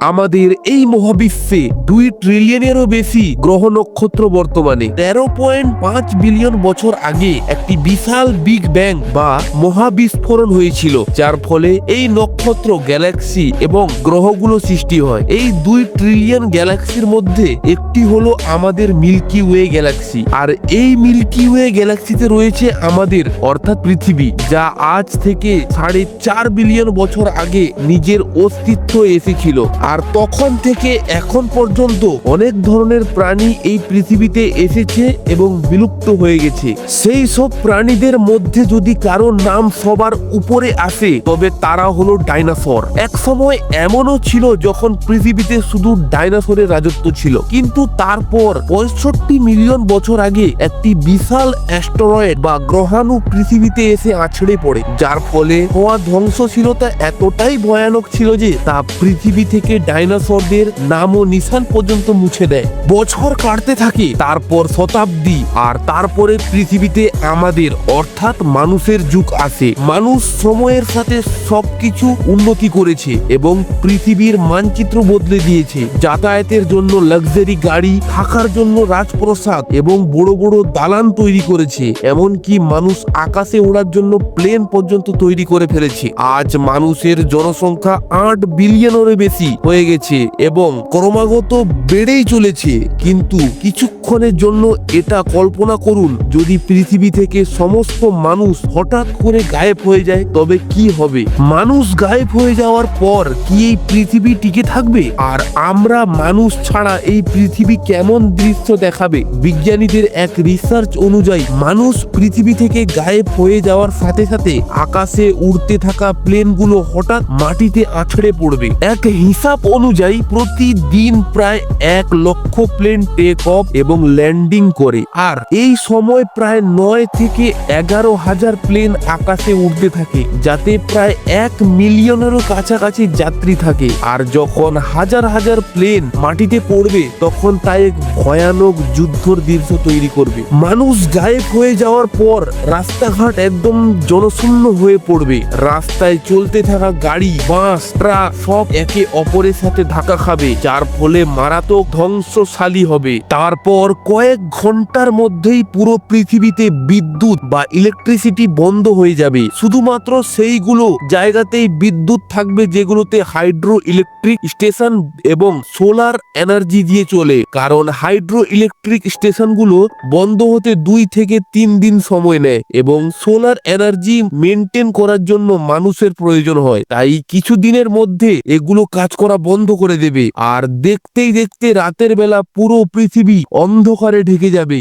আমাদের এই মহাবিশ্বে দুই ট্রিলিয়নেরও বেশি গ্রহ নক্ষত্র বর্তমানে। তেরো পয়েন্ট পাঁচ বিলিয়ন বছর আগে একটি বিশাল বিগ ব্যাং বা মহাবিস্ফোরণ হয়েছিল, যার ফলে এই নক্ষত্র গ্যালাক্সি এবং গ্রহগুলো সৃষ্টি হয়। এই দুই ট্রিলিয়ন গ্যালাক্সির মধ্যে একটি হলো আমাদের মিল্কি ওয়ে গ্যালাক্সি আর এই মিল্কি ওয়ে গ্যালাক্সিতে রয়েছে আমাদের অর্থাৎ পৃথিবী, যা আজ থেকে সাড়ে চার বিলিয়ন বছর আগে নিজের অস্তিত্ব এসেছিল। আর তখন থেকে এখন পর্যন্ত অনেক ধরনের প্রাণী এই পৃথিবীতে এসেছে এবং বিলুপ্ত হয়ে গেছে। সেই সব প্রাণীদের মধ্যে যদি কারও নাম সবার উপরে আসে, তবে তারা হলো ডাইনোসর। এক সময় এমনও ছিল যখন পৃথিবীতে শুধু ডাইনোসরের রাজত্ব ছিল। কিন্তু তারপর পঁয়ষট্টি মিলিয়ন বছর আগে একটি বিশাল অ্যাস্টেরয়েড বা গ্রহাণু পৃথিবীতে এসে আছড়ে পড়ে, যার ফলে হওয়া ধ্বংসশীলতা এতটাই ভয়ানক ছিল যে তা পৃথিবী থেকে ডাইনোসরদের নাম ও নিশান পর্যন্ত মুছে দেয়। বছর কাটতে থাকে, তারপর শতাব্দী, আর তারপরে পৃথিবীতে আমাদের, অর্থাৎ মানুষের যুগ আসে। মানুষ সময়ের সাথে সবকিছু উন্নতি করেছে এবং পৃথিবীর মানচিত্র বদলে দিয়েছে। যাতায়াতের জন্য লাক্সারি গাড়ি, থাকার জন্য রাজপ্রসাদ এবং বড় বড় দালান তৈরি করেছে। এমনকি মানুষ আকাশে ওড়ার জন্য প্লেন পর্যন্ত তৈরি করে ফেলেছে। আজ মানুষের জনসংখ্যা আট বিলিয়নেরও বেশি। হয়ে গেছে এবং ক্রমাগত বেড়েই চলেছে। কিন্তু কিছুক্ষণের জন্য এটা কল্পনা করুন, যদি পৃথিবী থেকে সমস্ত মানুষ হঠাৎ করে গায়েব হয়ে যায়, তবে কি হবে? মানুষ গায়েব হয়ে যাওয়ার পর কি এই পৃথিবী টিকে থাকবে? আর আমরা মানুষ ছাড়া এই পৃথিবী কেমন দৃশ্য দেখাবে? বিজ্ঞানীদের এক রিসার্চ অনুযায়ী, মানুষ পৃথিবী থেকে গায়েব হয়ে যাওয়ার সাথে সাথে আকাশে উড়তে থাকা প্লেনগুলো হঠাৎ মাটিতে আছড়ে পড়বে। এক হিসাব অনুযায়ী প্রতিদিন প্রায় এক লক্ষ প্লেন টেক অফ এবং ল্যান্ডিং করে। আর এই সময় প্রায় নয় থেকে এগারো হাজার প্লেন আকাশে উঠতে থাকে, যাতে প্রায় এক মিলিয়নেরও কাছাকাছি যাত্রী থাকে। আর যখন হাজার হাজার প্লেন মাটিতে পড়বে, তখন তা এক ভয়ানক যুদ্ধর দৃশ্য তৈরি করবে। মানুষ গায়েব হয়ে যাওয়ার পর রাস্তাঘাট একদম জনশূন্য হয়ে পড়বে। রাস্তায় চলতে থাকা গাড়ি, বাস, ট্রাক সব একে অপরের সাথে ধাক্কা খাবে, যার ফলে মারাত্মক ধ্বংসশালী হবে। তারপর কয়েক ঘণ্টার মধ্যেই পুরো পৃথিবীতে বিদ্যুৎ বা ইলেকট্রিসিটি বন্ধ হয়ে যাবে। শুধুমাত্র সেইগুলো জায়গাতেই বিদ্যুৎ থাকবে, যেগুলোতে হাইড্রো ইলেকট্রিক স্টেশন এবং সোলার এনার্জি দিয়ে চলে। কারণ হাইড্রো ইলেকট্রিক স্টেশনগুলো বন্ধ হতে দুই থেকে তিন দিন সময় নেয় এবং সোলার এনার্জি মেনটেন করার জন্য মানুষের প্রয়োজন হয়। তাই কিছু দিনের মধ্যে এগুলো কাজ করা বন্ধ করে দেবে। আর দেখতেই দেখতে রাতের বেলা পুরো পৃথিবী অন্ধকারে ঢেকে যাবে।